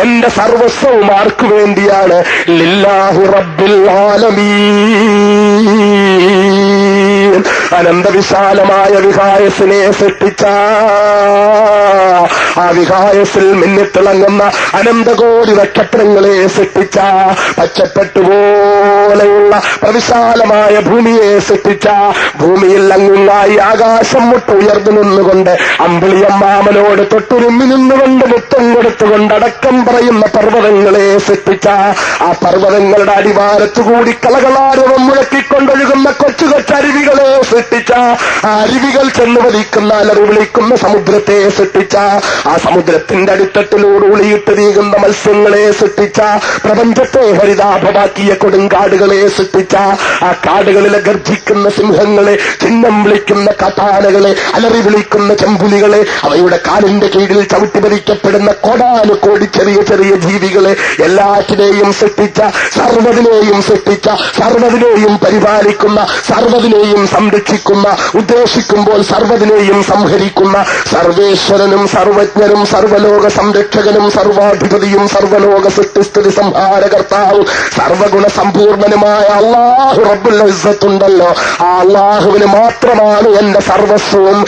എന്റെ സർവസ്വവും ആർക്കു വേണ്ടിയാണ് റബ്ബിൽ ആലമീൻ. അനന്തവിശാലമായ വിഹായസിനെ സൃഷ്ടിച്ച ആ വിഹായസിൽ മിന്നിത്തിളങ്ങുന്ന അനന്തകോടി നക്ഷത്രങ്ങളെ സൃഷ്ടിച്ച പച്ചപ്പെട്ടുപോലെയുള്ള പ്രവിശാലമായ ഭൂമിയെ സൃഷ്ടിച്ച ഭൂമിയിൽ അങ്ങുങ്ങായി ആകാശം മുട്ടുയർന്നു നിന്നുകൊണ്ട് അമ്പിളിയമ്മാമനോട് തൊട്ടുരുമ്മി നിന്നുകൊണ്ട് മുത്തം കൊടുത്തുകൊണ്ട് അടക്കം പറയുന്ന പർവതങ്ങളെ സൃഷ്ടിച്ച ആ പർവതങ്ങളുടെ അടിവാരത്തുകൂടി കളകളാരവം മുഴക്കിക്കൊണ്ടൊഴുകുന്ന കൊച്ചു കൊച്ചരുവികളെ സൃഷ്ടിച്ച ആ അരുവികൾ ചെന്ന് വലിക്കുന്ന അലറി വിളിക്കുന്ന സമുദ്രത്തെ സൃഷ്ടിച്ച ആ സമുദ്രത്തിന്റെ അടിത്തട്ടിലൂടെ ഉളിയിട്ട് വീകുന്ന മത്സ്യങ്ങളെ സൃഷ്ടിച്ച പ്രപഞ്ചത്തെ ഹരിതാഭമാക്കിയ കൊടുങ്കാടുകളെ സൃഷ്ടിച്ച ആ കാടുകളിലെ ഗർജിക്കുന്ന സിംഹങ്ങളെ ചിഹ്നം വിളിക്കുന്ന കഥാനകളെ അലറി വിളിക്കുന്ന ചെമ്പുലികളെ അവയുടെ കാലിന്റെ കീഴിൽ ചവിട്ടി ഭരിക്കപ്പെടുന്ന കോടാനു കോടി ചെറിയ ചെറിയ ജീവികളെ എല്ലാറ്റിനെയും സൃഷ്ടിച്ച സർവതിനെയും സൃഷ്ടിച്ച സർവതിനെയും പരിപാലിക്കുന്ന സർവതിനെയും സംരക്ഷിക്കുന്ന ഉദ്ദേശിക്കുമ്പോൾ സർവതിനെയും സംഹരിക്കുന്ന സർവേശ്വരനും സർവജ്ഞനും സർവലോക സംരക്ഷകനും സർവാധിപതിയും സർവലോക സൃഷ്ടിസ്ഥിതി സംഹാരകർത്താവും സർവഗുണ സമ്പൂർണനുമായ അള്ളാഹു റബ്ബുൽ ഇസ്സത്തുണ്ടല്ലോ. ആ അള്ളാഹുവിന് മാത്രമാണ് എന്റെ സർവസ്വവും.